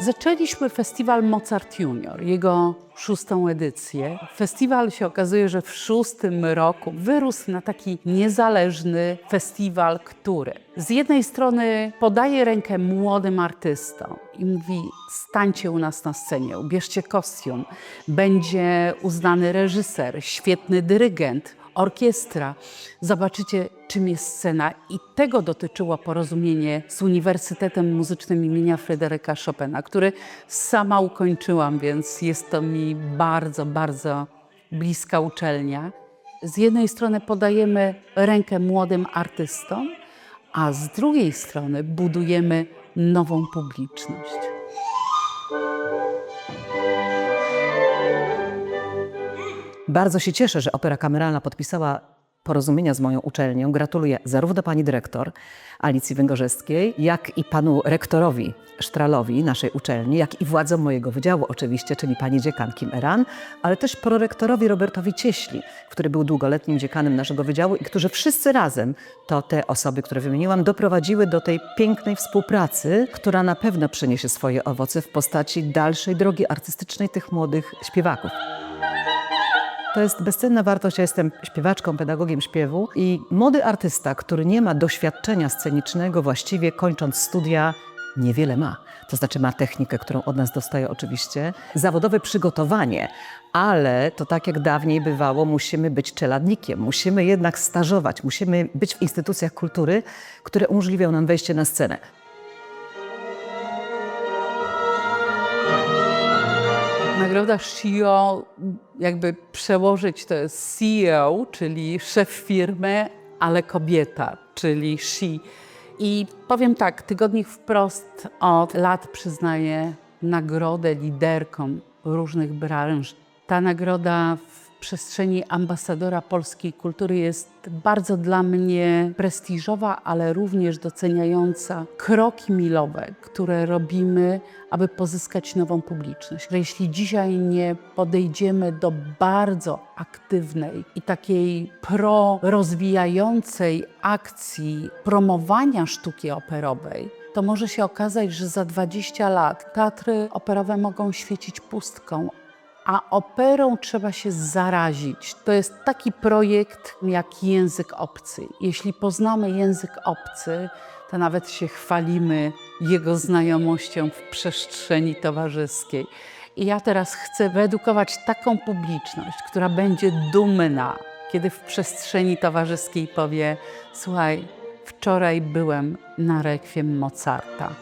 Zaczęliśmy festiwal Mozart Junior, jego szóstą edycję. Festiwal się okazuje, że w szóstym roku wyrósł na taki niezależny festiwal, który z jednej strony podaje rękę młodym artystom i mówi: stańcie u nas na scenie, ubierzcie kostium, będzie uznany reżyser, świetny dyrygent, orkiestra. Zobaczycie, czym jest scena. I tego dotyczyło porozumienie z Uniwersytetem Muzycznym imienia Fryderyka Chopina, który sama ukończyłam, więc jest to mi bardzo, bardzo bliska uczelnia. Z jednej strony podajemy rękę młodym artystom, a z drugiej strony budujemy nową publiczność. Bardzo się cieszę, że Opera Kameralna podpisała porozumienia z moją uczelnią. Gratuluję zarówno pani dyrektor Alicji Węgorzewskiej, jak i panu rektorowi Sztralowi naszej uczelni, jak i władzom mojego wydziału oczywiście, czyli pani dziekan Kim Eran, ale też prorektorowi Robertowi Cieśli, który był długoletnim dziekanem naszego wydziału i którzy wszyscy razem, to te osoby, które wymieniłam, doprowadziły do tej pięknej współpracy, która na pewno przyniesie swoje owoce w postaci dalszej drogi artystycznej tych młodych śpiewaków. To jest bezcenna wartość. Ja jestem śpiewaczką, pedagogiem śpiewu i młody artysta, który nie ma doświadczenia scenicznego, właściwie kończąc studia, niewiele ma. To znaczy ma technikę, którą od nas dostaje oczywiście, zawodowe przygotowanie, ale to tak jak dawniej bywało, musimy być czeladnikiem, musimy jednak stażować, musimy być w instytucjach kultury, które umożliwią nam wejście na scenę. Nagroda SHIO, jakby przełożyć to jest CEO, czyli szef firmy, ale kobieta, czyli she. I powiem tak, Tygodnik Wprost od lat przyznaje nagrodę liderkom różnych branż. Ta nagroda w przestrzeni ambasadora polskiej kultury jest bardzo dla mnie prestiżowa, ale również doceniająca kroki milowe, które robimy, aby pozyskać nową publiczność. Jeśli dzisiaj nie podejdziemy do bardzo aktywnej i takiej pro-rozwijającej akcji promowania sztuki operowej, to może się okazać, że za 20 lat teatry operowe mogą świecić pustką, a operą trzeba się zarazić. To jest taki projekt jak język obcy. Jeśli poznamy język obcy, to nawet się chwalimy jego znajomością w przestrzeni towarzyskiej. I ja teraz chcę wyedukować taką publiczność, która będzie dumna, kiedy w przestrzeni towarzyskiej powie: Słuchaj, wczoraj byłem na rekwiem Mozarta.